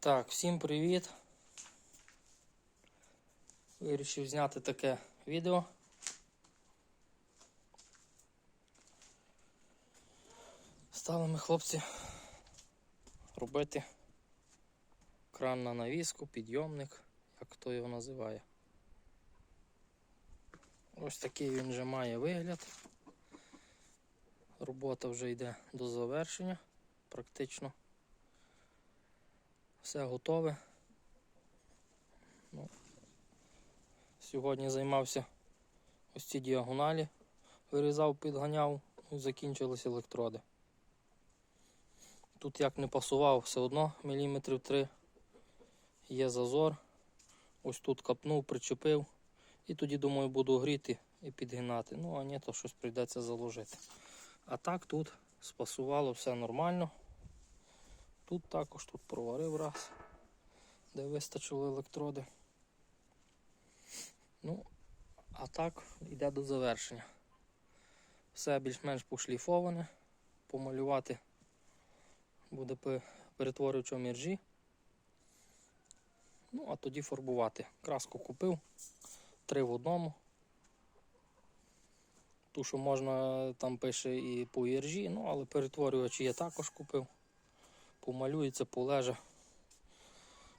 Так, всім привіт. Вирішив зняти таке відео. Стали ми, хлопці, робити кран на навіску, підйомник, як хто його називає. Ось такий він вже має вигляд. Робота вже йде до завершення, практично. Все готове. Ну, сьогодні займався ось ці діагоналі, вирізав, підганяв і закінчились електроди. Тут як не пасував, все одно міліметрів 3 є зазор. Ось тут капнув, причепив. І тоді, думаю, буду гріти і підгинати. Ну, а ні, то щось прийдеться заложити. А так тут спасувало все нормально. Тут також тут проварив раз, де вистачили електроди. Ну, а так йде до завершення. Все більш-менш пошліфоване. Помалювати буде пе- перетворювачом іржі. Ну, а тоді фарбувати. Краску купив, три в одному. Ту, що можна, там пише і по іржі, ну, але перетворювач я також купив помалюється, полеже,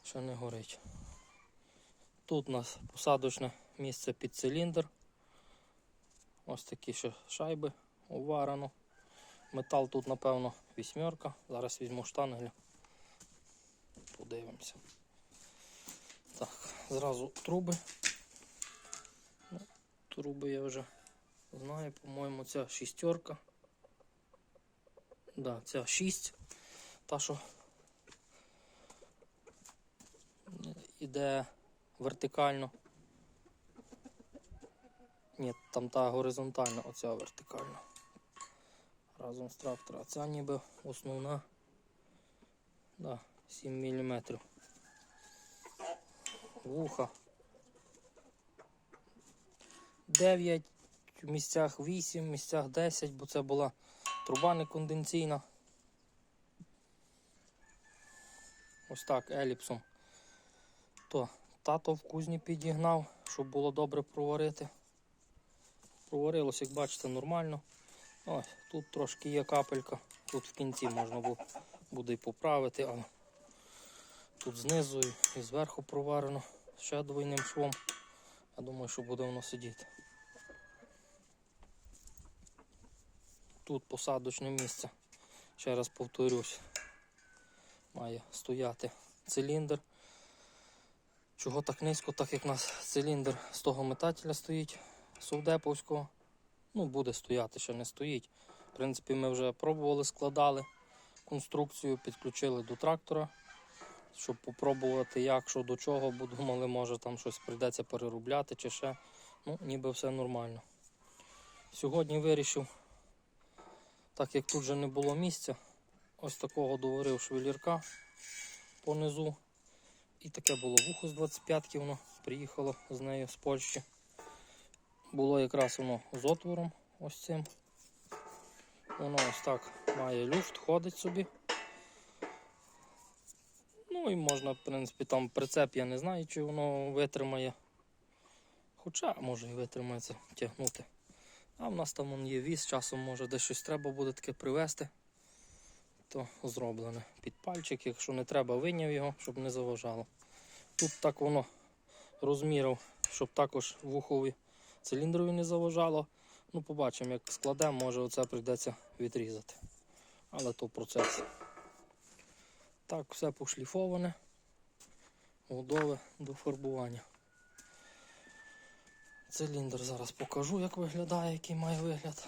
ще не горить. Тут у нас посадочне місце під циліндр. Ось такі ще шайби уварено. Метал тут, напевно, вісьмерка. Зараз візьму штангель. Подивимося. Так, зразу труби. Ну, труби я вже знаю, по-моєму, ця шістерка. Да, ця 6. Та, що іде вертикально. Ні, там та горизонтальна, оця вертикальна. Разом з трактора. А ця ніби основна. Да, 7 мм. Вуха. 9, в місцях 8, в місцях 10, бо це була труба неконденційна. Ось так еліпсом. То тато в кузні підігнав, щоб було добре проварити. Проварилось, як бачите, нормально. Ось, тут трошки є капелька, тут в кінці можна буде і поправити, але тут знизу і- зверху проварено ще двойним швом. Я думаю, що буде воно сидіти. Тут посадочне місце. Ще раз повторюсь має стояти циліндр. Чого так низько, так як у нас циліндр з того метателя стоїть совдеповського. Ну, буде стояти, ще не стоїть. В принципі, ми вже пробували, складали конструкцію, підключили до трактора, щоб попробувати, як, що до чого, бо думали, може там щось прийдеться переробляти чи ще. Ну, ніби все нормально. Сьогодні вирішив, так як тут вже не було місця, Ось такого доварив швелірка понизу. І таке було вухо з 25-ки, воно приїхало з нею з Польщі. Було якраз воно з отвором ось цим. Воно ось так має люфт, ходить собі. Ну і можна, в принципі, там прицеп, я не знаю, чи воно витримає. Хоча може і витримається тягнути. А в нас там вон є віз, часом може десь щось треба буде таке привезти то зроблене під пальчик, якщо не треба, виняв його, щоб не заважало. Тут так воно розмірив, щоб також вухові циліндрові не заважало. Ну, побачимо, як складемо, може оце прийдеться відрізати. Але то процес. Так, все пошліфоване, готове до фарбування. Циліндр зараз покажу, як виглядає, який має вигляд.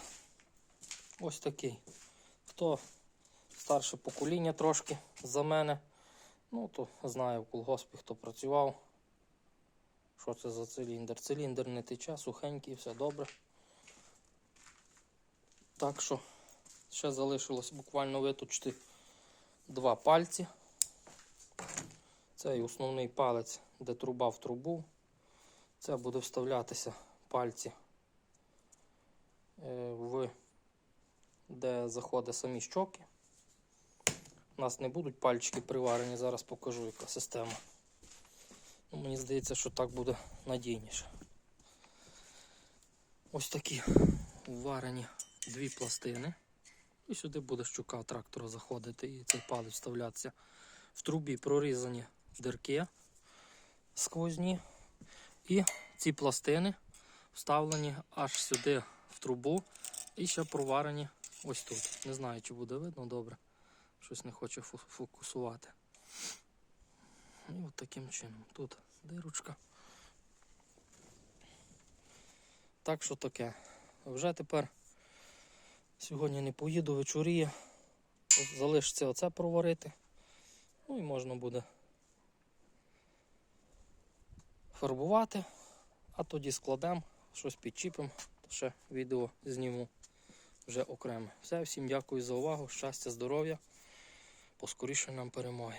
Ось такий. Хто старше покоління трошки за мене. Ну, то знаю в колгоспі, хто працював. Що це за циліндр? Циліндр не тече, сухенький, все добре. Так що ще залишилось буквально виточити два пальці. Це і основний палець, де труба в трубу. Це буде вставлятися пальці е, в де заходять самі щоки У нас не будуть пальчики приварені, зараз покажу, яка система. Ну, мені здається, що так буде надійніше. Ось такі вварені дві пластини. І сюди буде щука трактора заходити і цей палець вставлятися. В трубі прорізані дирки сквозні. І ці пластини вставлені аж сюди в трубу і ще проварені ось тут. Не знаю, чи буде видно добре. Щось не хоче фокусувати. І от таким чином. Тут дирочка. Так що таке. Вже тепер сьогодні не поїду, вечоріє. Залишиться оце проварити. Ну і можна буде фарбувати, а тоді складемо, щось підчіпимо, ще відео зніму вже окремо. Все, всім дякую за увагу, щастя, здоров'я. Поскоріше нам перемоги.